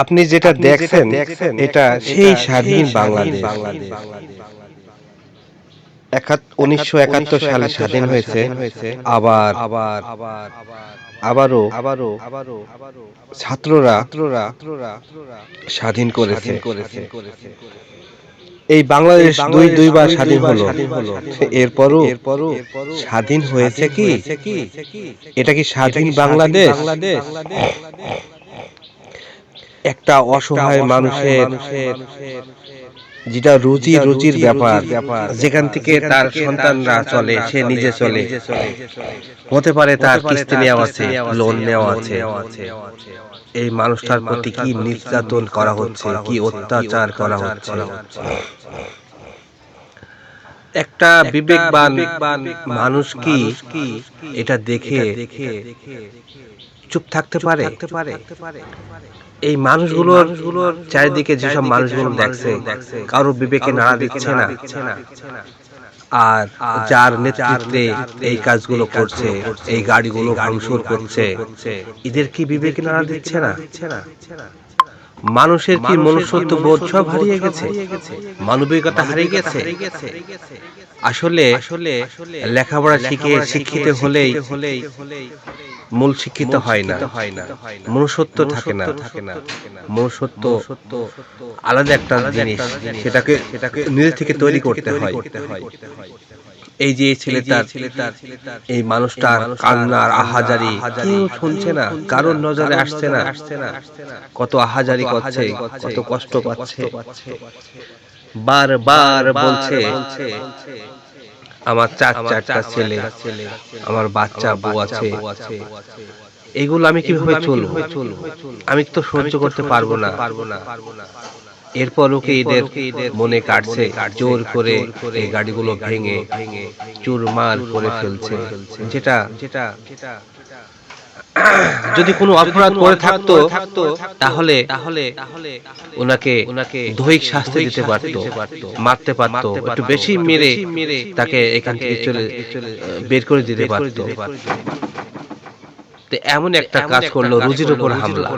আপনি যেটা দেখছেন এটা সেই স্বাধীন বাংলাদেশ। উনিশশো একাত্তর সালে স্বাধীন হয়েছে আবার আবার আবারও আবারও ছাত্ররা স্বাধীন করেছে। এই বাংলাদেশ দুই দুইবার স্বাধীন হলো। এরপরও এরপরও স্বাধীন হয়েছে কি? এটা কি স্বাধীন বাংলাদেশ? একটা অসহায় মানুষের যেটা রুচি রুচির ব্যাপার যেখান থেকে তার সন্তানরা চলে সে নিজে চলে। হতে পারে তার কিস্তি নেওয়া আছে লোন নেওয়া আছে। এই মানুষটার প্রতি কি নির্যাতন করা হচ্ছে কি অত্যাচার করা হচ্ছে? একটা বিবেকবান মানুষ কি? এটা দেখে চুপ থাকতে পারে? এই মানুষগুলোর চারিদিকে যেসব মানুষগুলো দেখছে কারও বিবেকে নাড়া দিচ্ছে না। আর যার নেতৃত্বে এই কাজগুলো করছে এই গাড়িগুলো ভাঙচুর করছে। এদের কি বিবেকে নাড়া দিচ্ছে না? মানুষের কি মনুষ্যত্ব বোধ সব হারিয়ে গেছে? মানবিকতা হারিয়ে গেছে? আসলে আসলে লেখাপড়া শিখে শিক্ষিত হলেই হলেই মূল শিক্ষিত হয় না। মনুষ্যত্ব থাকে না। থাকে না। মনুষ্যত্ব আলাদা একটা জিনিস। সেটাকে সেটাকে নিজে থেকে তৈরি করতে হয়। এই যে ছেলেটার এই মানুষটার কান্নার আহাজারি কেউ শুনছে না কারোর নজরে আসছে না। কত আহাজারি করছে কত কষ্ট পাচ্ছে। বারবার বলছে আমার চার চারটা ছেলে আমার বাচ্চা বউ আছে। এগুলো আমি কীভাবে চলবো? আমি তো সহ্য করতে পারব না। পারব না। এরপরও ওকে এদের মনে কাটছে জোর করে এই গাড়িগুলো ভেঙে চুরমার করে ফেলছে। যেটা যেটা যদি কোনো অপরাধ করে থাকতো তাহলে তাহলে ওনাকে ওনাকে দৈহিক শাস্তি দিতে পারতো মারতে পারতো একটু বেশি মেরে মেরে তাকে এখান থেকে চলে বের করে দিতে পারতো। তো এমন একটা কাজ করল রুজির উপর হামলা।